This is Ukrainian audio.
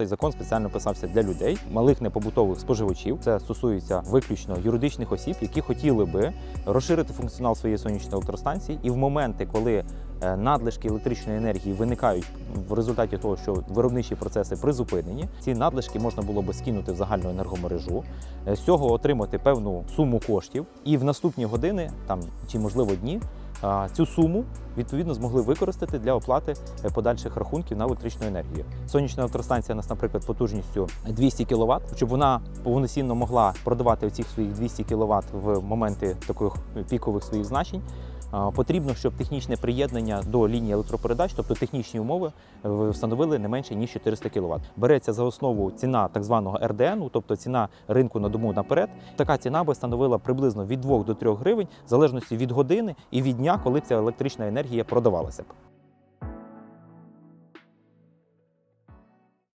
Цей закон спеціально писався для людей, малих непобутових споживачів. Це стосується виключно юридичних осіб, які хотіли би розширити функціонал своєї сонячної електростанції, і в моменти, коли е, надлишки електричної енергії виникають в результаті того, що виробничі процеси призупинені, ці надлишки можна було би скинути в загальну енергомережу, е, з цього отримати певну суму коштів, і в наступні години, там чи можливо дні, цю суму відповідно змогли використати для оплати е, подальших рахунків на електричну енергію. Сонячна електростанція у нас, наприклад, потужністю 200 кВт, щоб вона повноцінно могла продавати оцих своїх 200 кВт в моменти таких пікових своїх значень. Потрібно, щоб технічне приєднання до лінії електропередач, тобто технічні умови, е, встановили не менше ніж 400 кВт. Береться за основу ціна так званого РДН, тобто ціна ринку на дому наперед. Така ціна би становила приблизно від 2 до 3 гривень, в залежності від години і від дня, коли ця електрична енергія продавалася б.